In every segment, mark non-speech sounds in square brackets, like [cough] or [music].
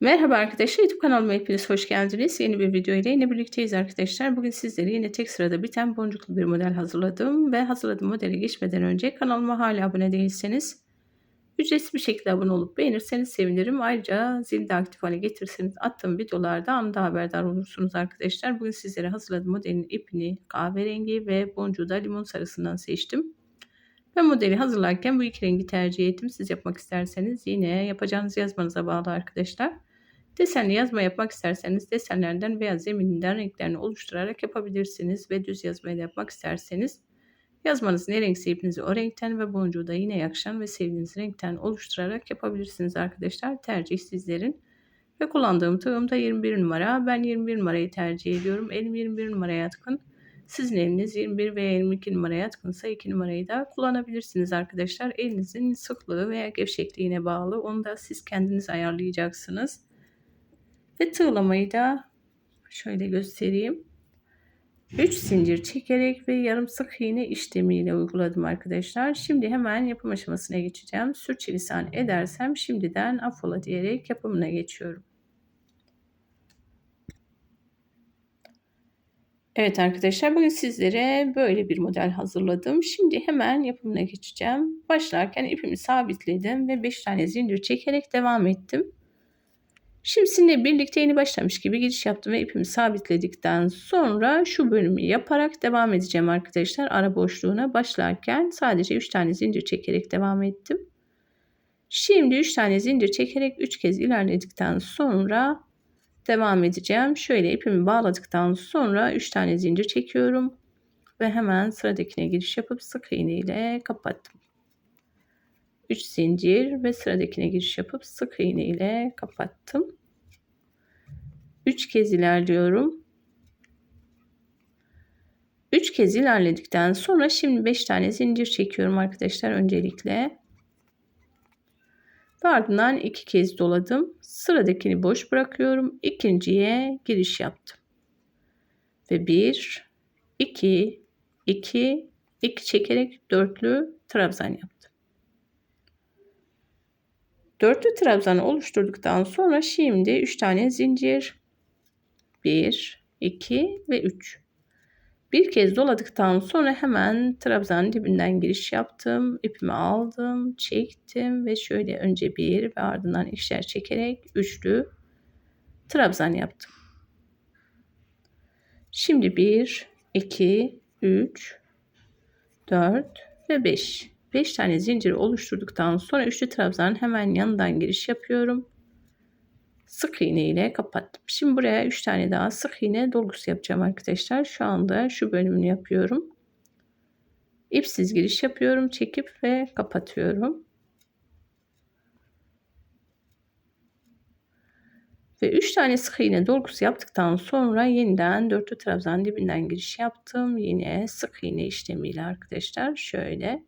Merhaba arkadaşlar YouTube kanalıma hepiniz hoş geldiniz. Yeni bir video ile yine birlikteyiz arkadaşlar. Bugün sizlere yine tek sırada biten boncuklu bir model hazırladım. Ve hazırladığım modele geçmeden önce kanalıma hala abone değilseniz ücretsiz bir şekilde abone olup beğenirseniz sevinirim. Ayrıca zili de aktif hale getirirseniz attığım videolarda anında haberdar olursunuz arkadaşlar. Bugün sizlere hazırladığım modelin ipini kahverengi ve boncuğu da limon sarısından seçtim. Ben modeli hazırlarken bu iki rengi tercih ettim. Siz yapmak isterseniz yine yapacağınız yazmanıza bağlı arkadaşlar. Desenli yazma yapmak isterseniz desenlerden veya zemininden renklerini oluşturarak yapabilirsiniz. Ve düz yazmayı da yapmak isterseniz yazmanız ne renkse ipinizi o renkten ve boncuğu da yine yakışan ve sevdiğiniz renkten oluşturarak yapabilirsiniz arkadaşlar. Tercih sizlerin. Ve kullandığım tığım da 21 numara. Ben 21 numarayı tercih ediyorum. Elim 21 numaraya yatkın. Sizin eliniz 21 veya 22 numaraya yatkınsa 2 numarayı da kullanabilirsiniz arkadaşlar. Elinizin sıklığı veya gevşekliğine bağlı. Onu da siz kendiniz ayarlayacaksınız. Ve tığlamayı da şöyle göstereyim. 3 zincir çekerek ve yarım sık iğne işlemiyle uyguladım arkadaşlar. Şimdi hemen yapım aşamasına geçeceğim. Sürçülisan edersem şimdiden affola diyerek yapımına geçiyorum. Evet arkadaşlar bugün sizlere böyle bir model hazırladım. Şimdi hemen yapımına geçeceğim. Başlarken ipimi sabitledim ve 5 tane zincir çekerek devam ettim. Şimdi birlikte yeni başlamış gibi giriş yaptım ve ipimi sabitledikten sonra şu bölümü yaparak devam edeceğim arkadaşlar. Ara boşluğuna başlarken sadece 3 tane zincir çekerek devam ettim. Şimdi 3 tane zincir çekerek 3 kez ilerledikten sonra devam edeceğim. Şöyle ipimi bağladıktan sonra 3 tane zincir çekiyorum ve hemen sıradakine giriş yapıp sık iğne ile kapattım. 3 zincir ve sıradakine giriş yapıp sık iğne ile kapattım. 3 kez ilerliyorum. 3 kez ilerledikten sonra şimdi 5 tane zincir çekiyorum arkadaşlar öncelikle. Ardından 2 kez doladım. Sıradakini boş bırakıyorum. İkinciye giriş yaptım. Ve 1 2 2 2 çekerek dörtlü trabzan yaptım. Dörtlü trabzanı oluşturduktan sonra şimdi 3 tane zincir 1 2 ve 3 bir kez doladıktan sonra hemen trabzanın dibinden giriş yaptım. ipimi aldım, çektim ve şöyle önce bir ve ardından ikişer çekerek üçlü trabzan yaptım. Şimdi 1, 2, 3, 4 ve 5. 5 tane zinciri oluşturduktan sonra üçlü trabzanın hemen yanından giriş yapıyorum. Sık iğne ile kapattım. Şimdi buraya 3 tane daha sık iğne dolgusu yapacağım arkadaşlar. Şu anda şu bölümünü yapıyorum. İpsiz giriş yapıyorum. Çekip ve kapatıyorum. Ve 3 tane sık iğne dolgusu yaptıktan sonra yeniden dörtlü trabzan dibinden giriş yaptım. Yine sık iğne işlemiyle arkadaşlar şöyle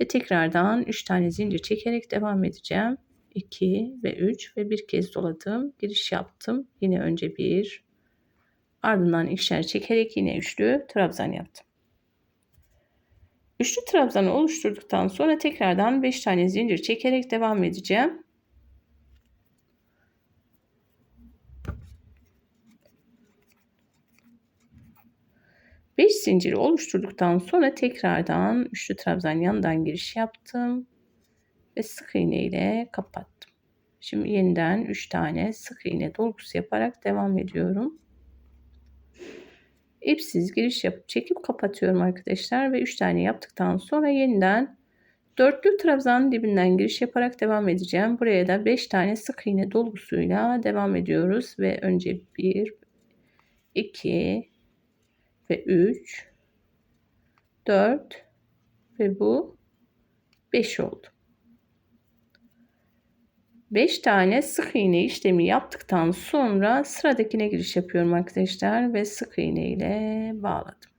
ve tekrardan 3 tane zincir çekerek devam edeceğim. 2 ve 3 ve bir kez doladım. Giriş yaptım. Yine önce 1 ardından ikişer çekerek yine üçlü trabzan yaptım. Üçlü trabzanı oluşturduktan sonra tekrardan 5 tane zincir çekerek devam edeceğim. 5 zinciri oluşturduktan sonra tekrardan üçlü trabzan yanından giriş yaptım ve sık iğne ile kapattım. Şimdi yeniden 3 tane sık iğne dolgusu yaparak devam ediyorum. İpsiz giriş yapıp çekip kapatıyorum arkadaşlar ve 3 tane yaptıktan sonra yeniden dörtlü trabzanın dibinden giriş yaparak devam edeceğim. Buraya da 5 tane sık iğne dolgusuyla devam ediyoruz ve önce 1 2 ve 3 4 ve bu 5 oldu. 5 tane sık iğne işlemi yaptıktan sonra sıradakine giriş yapıyorum arkadaşlar ve sık iğne ile bağladım.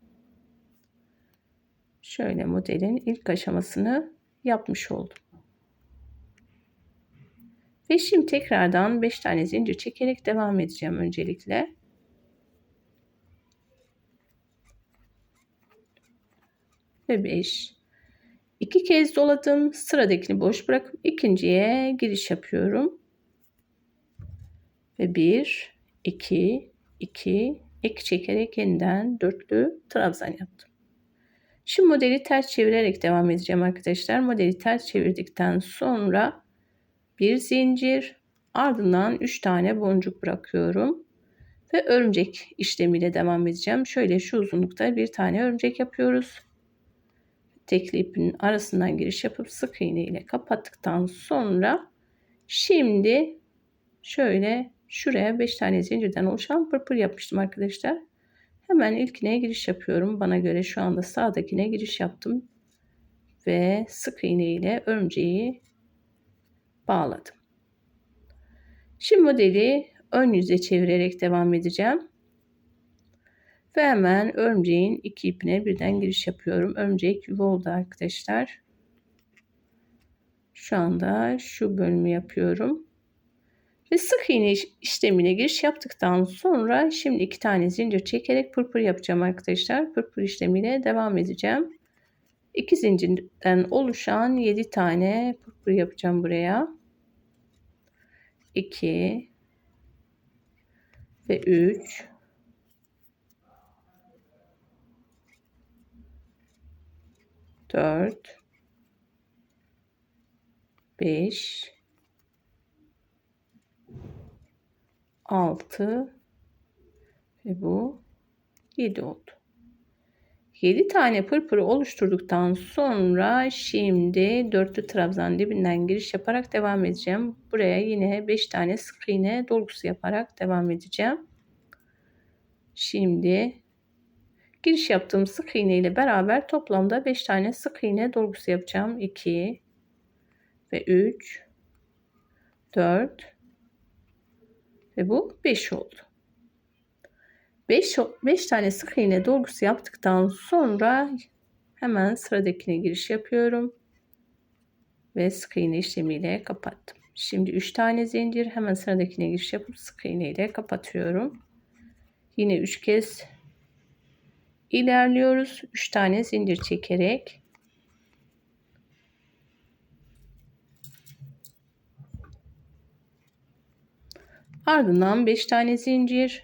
Şöyle modelin ilk aşamasını yapmış oldum. Ve şimdi tekrardan 5 tane zincir çekerek devam edeceğim öncelikle. ve 5. İki kez doladım. Sıradakini boş bırakıp ikinciye giriş yapıyorum. Ve 1, 2, 2, ek çekerek yeniden dörtlü trabzan yaptım. Şimdi modeli ters çevirerek devam edeceğim arkadaşlar. Modeli ters çevirdikten sonra bir zincir ardından 3 tane boncuk bırakıyorum. Ve örümcek işlemiyle devam edeceğim. Şöyle şu uzunlukta bir tane örümcek yapıyoruz. Tekli ipin arasından giriş yapıp sık iğne ile kapattıktan sonra şimdi şöyle şuraya 5 tane zincirden oluşan pırpır yapmıştım arkadaşlar. Hemen ilkine giriş yapıyorum. Bana göre şu anda sağdakine giriş yaptım. Ve sık iğne ile örümceği bağladım. Şimdi modeli ön yüze çevirerek devam edeceğim. Ve hemen örümceğin iki ipine birden giriş yapıyorum. Örümcek yuva oldu arkadaşlar. Şu anda şu bölümü yapıyorum. Ve sık iğne işlemine giriş yaptıktan sonra şimdi iki tane zincir çekerek pırpır yapacağım arkadaşlar. Pırpır işlemiyle devam edeceğim. İki zincirden oluşan 7 tane pırpır yapacağım buraya. 2 ve 3 4 5 6 ve bu 7 oldu. 7 tane pırpırı oluşturduktan sonra şimdi dörtlü trabzan dibinden giriş yaparak devam edeceğim. Buraya yine 5 tane sık iğne dolgusu yaparak devam edeceğim. Şimdi giriş yaptığım sık iğne ile beraber toplamda 5 tane sık iğne dolgusu yapacağım. 2 ve 3 4 ve bu 5 oldu. 5, 5 tane sık iğne dolgusu yaptıktan sonra hemen sıradakine giriş yapıyorum. Ve sık iğne işlemiyle kapattım. Şimdi 3 tane zincir hemen sıradakine giriş yapıp sık iğne ile kapatıyorum. Yine 3 kez ilerliyoruz. 3 tane zincir çekerek Ardından 5 tane zincir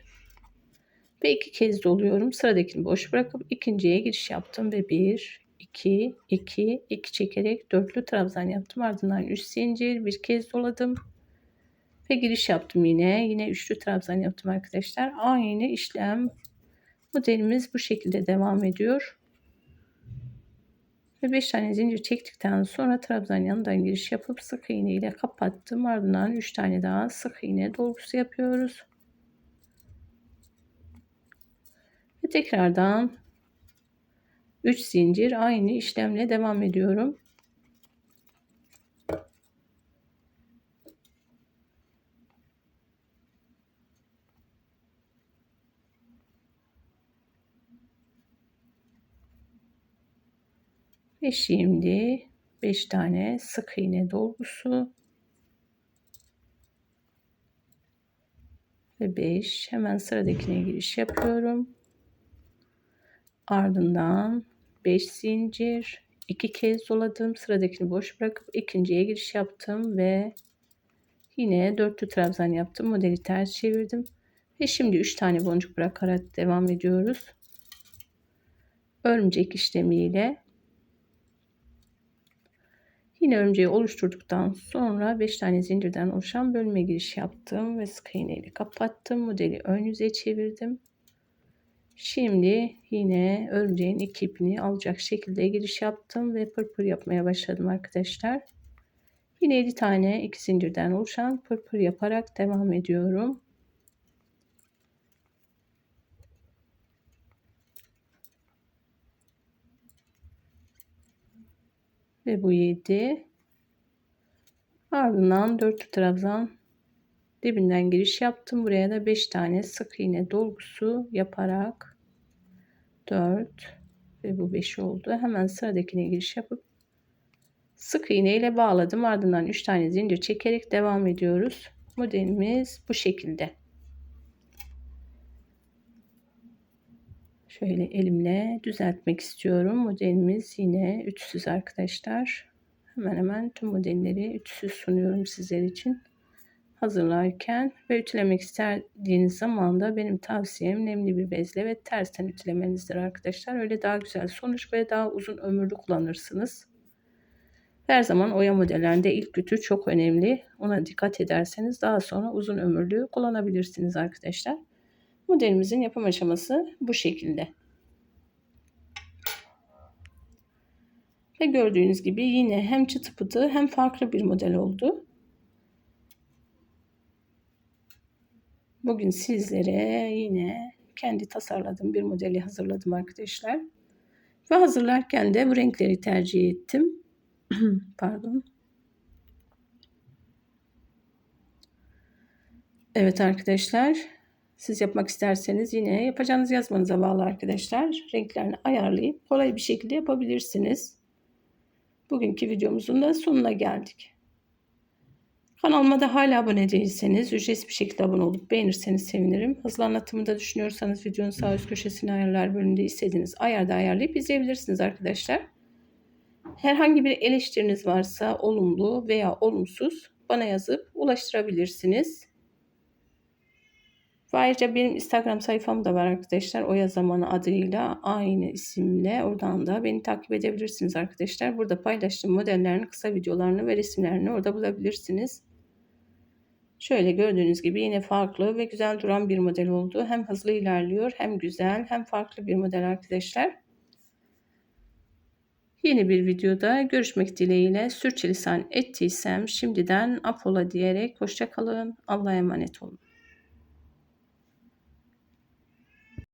ve iki kez doluyorum. Sıradakini boş bırakıp ikinciye giriş yaptım ve 1, 2, 2, 2 çekerek dörtlü trabzan yaptım. Ardından 3 zincir bir kez doladım. Ve giriş yaptım yine. Yine üçlü trabzan yaptım arkadaşlar. Aynı işlem modelimiz bu şekilde devam ediyor. Ve 5 tane zincir çektikten sonra trabzan yanından giriş yapıp sık iğne ile kapattım. Ardından 3 tane daha sık iğne dolgusu yapıyoruz. Ve tekrardan 3 zincir aynı işlemle devam ediyorum. Ve şimdi 5 tane sık iğne dolgusu ve 5 hemen sıradakine giriş yapıyorum. Ardından 5 zincir, 2 kez doladım. Sıradakini boş bırakıp ikinciye giriş yaptım ve yine dörtlü trabzan yaptım. Modeli ters çevirdim. Ve şimdi 3 tane boncuk bırakarak devam ediyoruz. Örümcek işlemiyle Yine örümceği oluşturduktan sonra 5 tane zincirden oluşan bölme giriş yaptım ve sık iğne ile kapattım. Modeli ön yüze çevirdim. Şimdi yine örümceğin iki ipini alacak şekilde giriş yaptım ve pırpır yapmaya başladım arkadaşlar. Yine 7 tane iki zincirden oluşan pırpır yaparak devam ediyorum. Ve bu 7. Ardından 4 trabzan dibinden giriş yaptım. Buraya da 5 tane sık iğne dolgusu yaparak 4 ve bu 5 oldu. Hemen sıradakine giriş yapıp sık iğne ile bağladım. Ardından 3 tane zincir çekerek devam ediyoruz. Modelimiz bu şekilde. Şöyle elimle düzeltmek istiyorum. Modelimiz yine ütüsüz arkadaşlar. Hemen hemen tüm modelleri ütüsüz sunuyorum sizler için. hazırlarken ve ütülemek istediğiniz zaman da benim tavsiyem nemli bir bezle ve tersten ütülemenizdir arkadaşlar. Öyle daha güzel sonuç ve daha uzun ömürlü kullanırsınız. Her zaman oya modellerinde ilk ütü çok önemli. Ona dikkat ederseniz daha sonra uzun ömürlü kullanabilirsiniz arkadaşlar. Modelimizin yapım aşaması bu şekilde. Ve gördüğünüz gibi yine hem çıtı pıtı hem farklı bir model oldu. Bugün sizlere yine kendi tasarladığım bir modeli hazırladım arkadaşlar. Ve hazırlarken de bu renkleri tercih ettim. [clears throat] Pardon. Evet arkadaşlar. Siz yapmak isterseniz yine yapacağınız yazmanıza bağlı arkadaşlar. Renklerini ayarlayıp kolay bir şekilde yapabilirsiniz. Bugünkü videomuzun da sonuna geldik. Kanalıma da hala abone değilseniz ücretsiz bir şekilde abone olup beğenirseniz sevinirim. Hızlı anlatımı da düşünüyorsanız videonun sağ üst köşesine ayarlar bölümünde istediğiniz ayarda ayarlayıp izleyebilirsiniz arkadaşlar. Herhangi bir eleştiriniz varsa olumlu veya olumsuz bana yazıp ulaştırabilirsiniz. Ve ayrıca benim Instagram sayfam da var arkadaşlar. Oya Zamanı adıyla aynı isimle oradan da beni takip edebilirsiniz arkadaşlar. Burada paylaştığım modellerin kısa videolarını ve resimlerini orada bulabilirsiniz. Şöyle gördüğünüz gibi yine farklı ve güzel duran bir model oldu. Hem hızlı ilerliyor hem güzel hem farklı bir model arkadaşlar. Yeni bir videoda görüşmek dileğiyle sürçülisan ettiysem şimdiden afola diyerek hoşçakalın. Allah'a emanet olun.